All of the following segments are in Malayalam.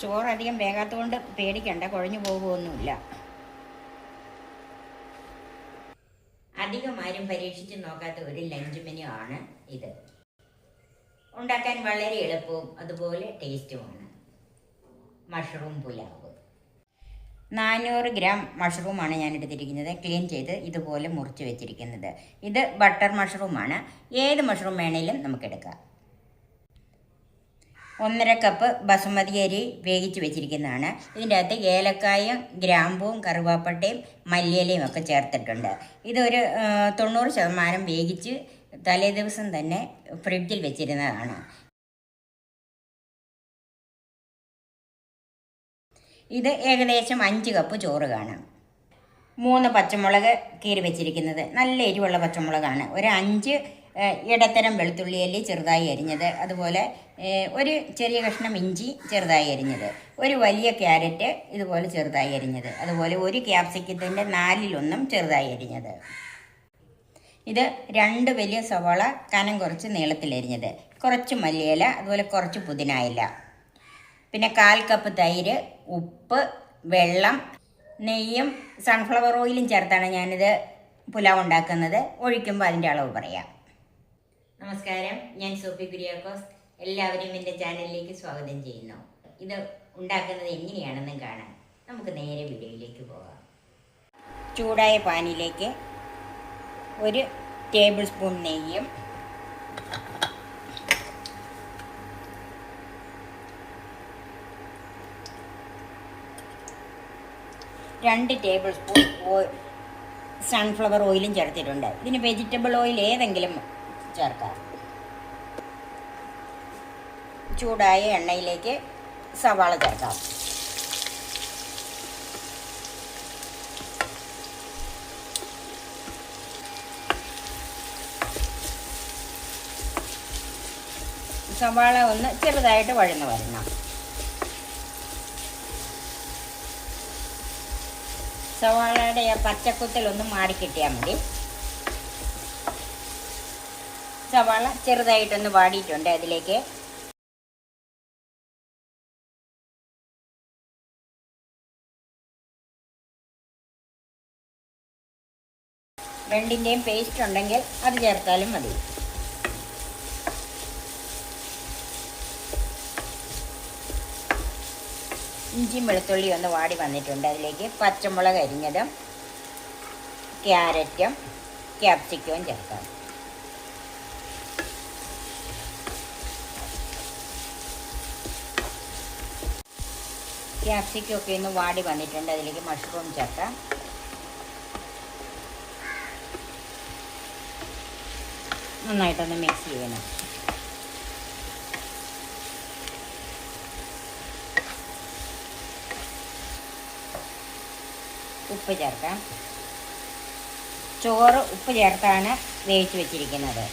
ചോറ് വേകാത്തതുകൊണ്ട് പേടിക്കണ്ട കുഴഞ്ഞു പോകുമൊന്നുമില്ല അധികം ആരും പരീക്ഷിച്ച് നോക്കാത്ത ഒരു ലഞ്ച് മെനു ആണ് ഇത്. ഉണ്ടാക്കാൻ വളരെ എളുപ്പവും അതുപോലെ ടേസ്റ്റുമാണ് മഷ്റൂം പുലാവ് നാനൂറ് ഗ്രാം മഷ്റൂമാണ് ഞാൻ എടുത്തിരിക്കുന്നത്. ക്ലീൻ ചെയ്ത് ഇതുപോലെ മുറിച്ച് വെച്ചിരിക്കുന്നത്. ഇത് ബട്ടർ മഷ്റൂമാണ് ഏത് മഷ്റൂം വേണേലും നമുക്കെടുക്കാം ഒന്നര കപ്പ് ബസുമതി അരി വേവിച്ച് വെച്ചിരിക്കുന്നതാണ്. ഇതിന്റെ അകത്ത് ഏലക്കായും ഗ്രാമ്പൂവും കറുവാപ്പട്ടയും മല്ലിയിലയും ഒക്കെ ചേർത്തിട്ടുണ്ട്. ഇതൊരു തൊണ്ണൂറ് ശതമാനം വേവിച്ച് തലേ ദിവസം തന്നെ ഫ്രിഡ്ജിൽ വെച്ചിരുന്നതാണ്. ഇത് ഏകദേശം അഞ്ച് കപ്പ് ചോറ് കാണാം. മൂന്ന് പച്ചമുളക് കീറി വെച്ചിരിക്കുന്നത്. നല്ല എരിവുള്ള പച്ചമുളകാണ്. ഒരു അഞ്ച് ഇടത്തരം വെളുത്തുള്ളി അല്ലി ചെറുതായി അരിഞ്ഞത്. അതുപോലെ ഒരു ചെറിയ കഷ്ണം ഇഞ്ചി ചെറുതായി അരിഞ്ഞത്. ഒരു വലിയ ക്യാരറ്റ് ഇതുപോലെ ചെറുതായി അരിഞ്ഞത്. അതുപോലെ ഒരു ക്യാപ്സിക്കത്തിന്റെ നാലിലൊന്നും ചെറുതായി അരിഞ്ഞത്. ഇത് രണ്ട് വലിയ സവാള കനം കുറച്ച് നീളത്തിലരിഞ്ഞത് കുറച്ച് മല്ലിയില അതുപോലെ കുറച്ച് പുതിനായില. പിന്നെ കാൽ കപ്പ് തൈര് ഉപ്പ് വെള്ളം നെയ്യും സൺഫ്ലവർ ഓയിലും ചേർത്താണ് ഞാനിത് പുലാവ് ഉണ്ടാക്കുന്നത്. ഒഴിക്കുമ്പോൾ അതിന്റെ അളവ് പറയാം. നമസ്കാരം. ഞാൻ സോഫി കുര്യാക്കോസ്. എല്ലാവരെയും എന്റെ ചാനലിലേക്ക് സ്വാഗതം ചെയ്യുന്നു. ഇത് ഉണ്ടാക്കുന്നത് എങ്ങനെയാണെന്ന് കാണാം. നമുക്ക് നേരെ വീഡിയോയിലേക്ക് പോകാം. ചൂടായ പാനിലേക്ക് ഒരു ടേബിൾ സ്പൂൺ നെയ്യും രണ്ട് ടേബിൾ സ്പൂൺ സൺഫ്ലവർ ഓയിലും ചേർത്തിട്ടുണ്ട്. ഇതിന് വെജിറ്റബിൾ ഓയിൽ ഏതെങ്കിലും ചേർക്കാം. ചൂടായ എണ്ണയിലേക്ക് സവാള ചേർക്കാം. സവാള ഒന്ന് ചെറുതായിട്ട് വഴന്ന് വരണം. സവാളയുടെ പച്ചക്കുത്തലൊന്ന് മാറിക്കിട്ടിയാൽ മതി. സവാള ചെറുതായിട്ടൊന്ന് വാടിയിട്ടുണ്ട് അതിലേക്ക്. രണ്ടിന്റെയും പേസ്റ്റ് ഉണ്ടെങ്കിൽ അത് ചേർത്താലും മതി. ഇഞ്ചിയും വെളുത്തുള്ളി ഒന്ന് വാടി വന്നിട്ടുണ്ട് അതിലേക്ക്. പച്ചമുളക് അരിഞ്ഞതും ക്യാരറ്റും ക്യാപ്സിക്കവും ചേർക്കാം. ക്യാപ്സിക്കം ഒക്കെ ഒന്ന് വാടി വന്നിട്ടുണ്ട്. അതിലേക്ക് മഷ്റൂം ചേർക്കാം. നന്നായിട്ടൊന്ന് മിക്സ് ചെയ്യണം. ഉപ്പ് ചേർക്കാം. ചോറ് ഉപ്പ് ചേർത്താണ് വേവിച്ച് വെച്ചിരിക്കുന്നത്.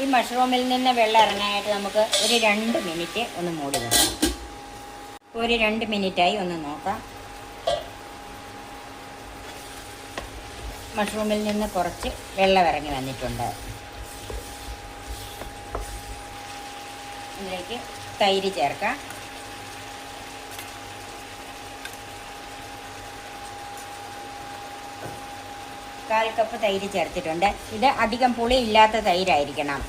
ഈ മഷ്റൂമിൽ നിന്ന് വെള്ളം ഇറങ്ങാനായിട്ട് നമുക്ക് ഒരു രണ്ട് മിനിറ്റ് ഒന്ന് മൂടി വെക്കാം. ഒരു രണ്ട് മിനിറ്റായി ഒന്ന് നോക്കാം. മഷ്റൂമിൽ നിന്ന് കുറച്ച് വെള്ളം ഇറങ്ങി വന്നിട്ടുണ്ട്. ഇതിലേക്ക് തൈര് ചേർക്കാം. കാൽ കപ്പ് തൈര് ചേർത്തിട്ടുണ്ട്. ഇത് അധികം പുളി ഇല്ലാത്ത തൈരായിരിക്കണം.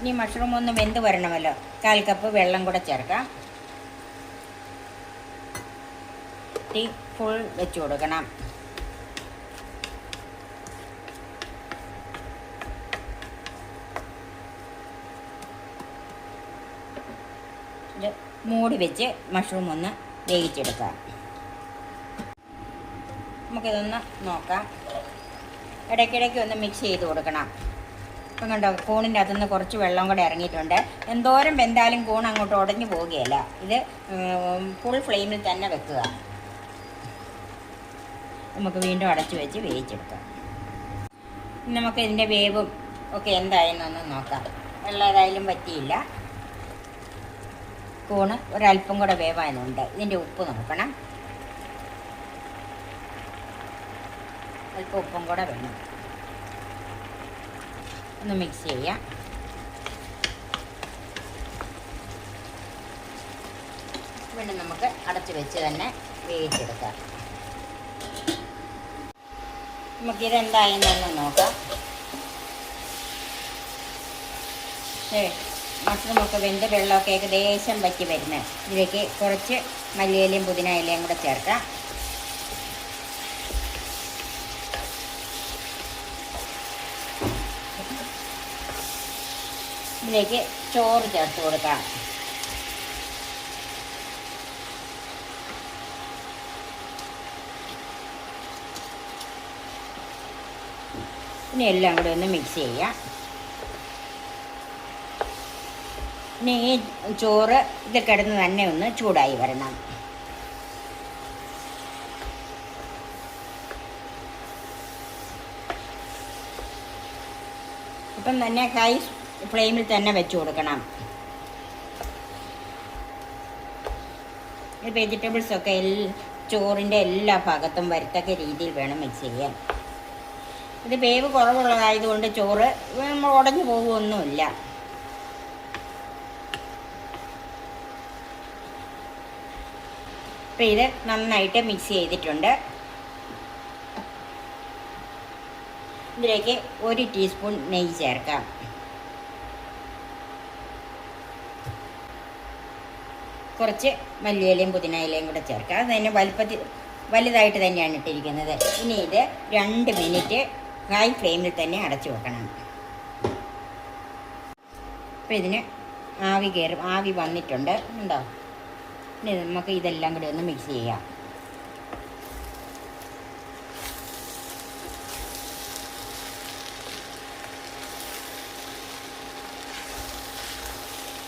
ഇനി മഷ്റൂം ഒന്ന് വെന്ത് വരണമല്ലോ. കാൽ കപ്പ് വെള്ളം കൂടെ ചേർക്കാം. തീ ഫുൾ വെച്ച് കൊടുക്കണം. മൂടി വെച്ച് മഷ്റൂം ഒന്ന് വേവിച്ചെടുക്കാം നമുക്കിതൊന്ന് നോക്കാം. ഇടയ്ക്കിടയ്ക്ക് ഒന്ന് മിക്സ് ചെയ്ത് കൊടുക്കണം. ഇപ്പം കണ്ടോ കൂണിന്റെ അകത്തുനിന്ന് കുറച്ച് വെള്ളം കൂടെ ഇറങ്ങിയിട്ടുണ്ട്. എന്തോരം വെന്താലും കൂൺ അങ്ങോട്ട് ഉടഞ്ഞു പോവുകയല്ല. ഇത് ഫുൾ ഫ്ലെയിമിൽ തന്നെ വെക്കുക. നമുക്ക് വീണ്ടും അടച്ചു വെച്ച് വേവിച്ചെടുക്കാം. നമുക്ക് ഇതിന്റെ വേവും ഒക്കെ എന്തായെന്നൊന്ന് നോക്കാം. വെള്ളം ഏതായാലും പറ്റിയില്ല സ്പൂണ് ഒരല്പം കൂടെ വേവാനുണ്ട്. ഇതിന്റെ ഉപ്പ് നോക്കണം. അല്പം ഉപ്പും കൂടെ വേണം. ഒന്ന് മിക്സ് ചെയ്യാം. പിന്നെ നമുക്ക് അടച്ച് വെച്ച് തന്നെ വേവിച്ചെടുക്കാം. നമുക്കിതെന്തായെന്നൊന്ന് നോക്കാം. ശരി. മഷ്റൂമൊക്കെ വെന്ത് വെള്ളമൊക്കെ ഏകദേശം വറ്റി വരുന്നത് ഇതിലേക്ക് കുറച്ച് മല്ലിയിലയും പുതിന ഇലയും കൂടെ ചേർക്കാം. ഇതിലേക്ക് ചോറ് ചേർത്ത് കൊടുക്കാം. ഇനി എല്ലാം കൂടെ ഒന്ന് മിക്സ് ചെയ്യാം. ഇനി ഈ ചോറ് ഇത് കിടന്ന് തന്നെ ഒന്ന് ചൂടായി വരണം. ഇപ്പം തന്നെ കൈ ഫ്ലെയിമിൽ തന്നെ വെച്ച് കൊടുക്കണം. ഈ വെജിറ്റബിൾസ് ഒക്കെ എൽ ചോറിന്റെ എല്ലാ ഭാഗത്തും വരത്തക്ക രീതിയിൽ വേണം മിക്സ് ചെയ്യാൻ. ഇത് വേവ് കുറവുള്ളതായതുകൊണ്ട് ചോറ് നമ്മൾ ഉടഞ്ഞു പോകുമൊന്നുമില്ല അപ്പം ഇത് നന്നായിട്ട് മിക്സ് ചെയ്തിട്ടുണ്ട്. ഇതിലേക്ക് ഒരു ടീസ്പൂൺ നെയ്യ് ചേർക്കാം. കുറച്ച് മല്ലിയിലയും പുതിനയിലയും കൂടെ ചേർക്കാം. അത് തന്നെ വലുപ്പത്തിൽ വലുതായിട്ട് തന്നെയാണ് ഇട്ടിരിക്കുന്നത്. ഇനി ഇത് രണ്ട് മിനിറ്റ് ഹൈ ഫ്ലെയിമിൽ തന്നെ അടച്ചു വെക്കണം. അപ്പം ഇതിന് ആവി കയറും ആവി വന്നിട്ടുണ്ട്. ഉണ്ടോ ഇനി നമുക്ക് ഇതെല്ലാം കൂടി ഒന്ന് മിക്സ് ചെയ്യാം.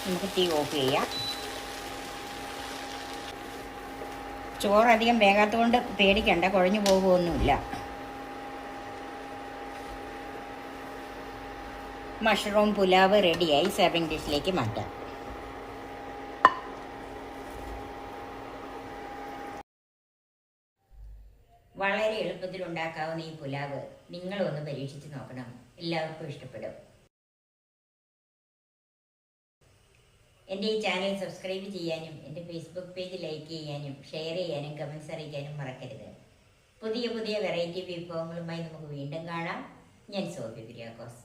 നമുക്ക് തീ ഓഫ് ചെയ്യാം. ചോറ് അധികം വേകാത്തത് കൊണ്ട് പേടിക്കണ്ട കുഴഞ്ഞു പോകുമൊന്നുമില്ല മഷ്റൂം പുലാവ് റെഡിയായി സെർവിങ് ഡിഷിലേക്ക് മാറ്റാം വളരെ എളുപ്പത്തിൽ ഉണ്ടാക്കാവുന്ന ഈ പുലാവ് നിങ്ങളും ഒന്ന് പരീക്ഷിച്ച് നോക്കണം. എല്ലാവർക്കും ഇഷ്ടപ്പെടും. എന്റെ ഈ ചാനൽ സബ്സ്ക്രൈബ് ചെയ്യാനും എന്റെ ഫേസ്ബുക്ക് പേജ് ലൈക്ക് ചെയ്യാനും ഷെയർ ചെയ്യാനും കമൻസ് അറിയിക്കാനും മറക്കരുത്. പുതിയ പുതിയ വെറൈറ്റി വിഭവങ്ങളുമായി നമുക്ക് വീണ്ടും കാണാം. ഞാൻ സോഫി കുര്യാക്കോസ്